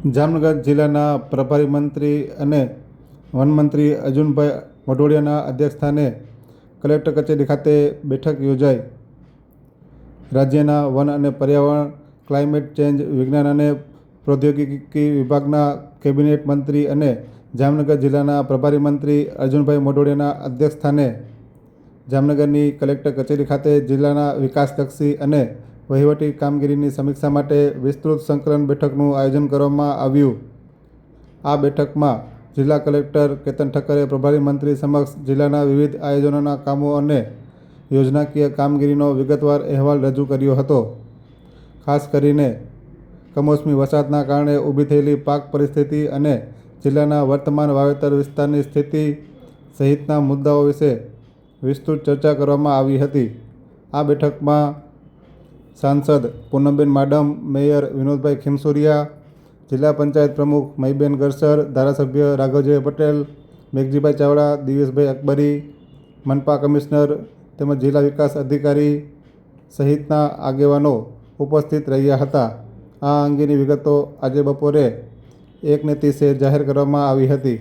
જામનગર જિલ્લાના પ્રભારી મંત્રી અને વનમંત્રી અર્જુનભાઈ મોઢવાડિયાના અધ્યક્ષસ્થાને કલેક્ટર કચેરી ખાતે બેઠક યોજાઈ. રાજ્યના વન અને પર્યાવરણ, ક્લાઇમેટ ચેન્જ, વિજ્ઞાન અને પ્રૌદ્યોગિકી વિભાગના કેબિનેટ મંત્રી અને જામનગર જિલ્લાના પ્રભારી મંત્રી અર્જુનભાઈ મોઢોડિયાના અધ્યક્ષસ્થાને જામનગરની કલેક્ટર કચેરી ખાતે જિલ્લાના વિકાસલક્ષી અને વહીવટી કામગીરીની સમીક્ષા માટે વિસ્તૃત સંકલન બેઠકનું આયોજન કરવામાં આવ્યું. આ બેઠકમાં જિલ્લા કલેક્ટર કેતન ઠક્કરે, પ્રભારી મંત્રી સમક્ષ જિલ્લાના વિવિધ આયોજનોના કામો અને યોજનાકીય કામગીરીનો વિગતવાર અહેવાલ રજૂ કર્યો હતો. ખાસ કરીને કમોસમી વરસાદના કારણે ઊભી થયેલી પાક પરિસ્થિતિ અને જિલ્લાના વર્તમાન વાવેતર વિસ્તારની સ્થિતિ સહિતના મુદ્દાઓ વિશે વિસ્તૃત ચર્ચા કરવામાં આવી હતી. આ બેઠકમાં સાંસદ પૂનમબેન માડમ, મેયર વિનોદભાઈ ખીમસુરિયા, જિલ્લા પંચાયત પ્રમુખ મહીબેન ગરસર, ધારાસભ્ય રાઘવજી પટેલ, મેઘજીભાઈ ચાવડા દિવેશભાઈ અકબરી, મનપા કમિશનર તેમજ જિલ્લા વિકાસ અધિકારી સહિતના આગેવાનો ઉપસ્થિત રહ્યા હતા. આ અંગેની વિગતો આજે બપોરે એકને ત્રીસે જાહેર કરવામાં આવી હતી.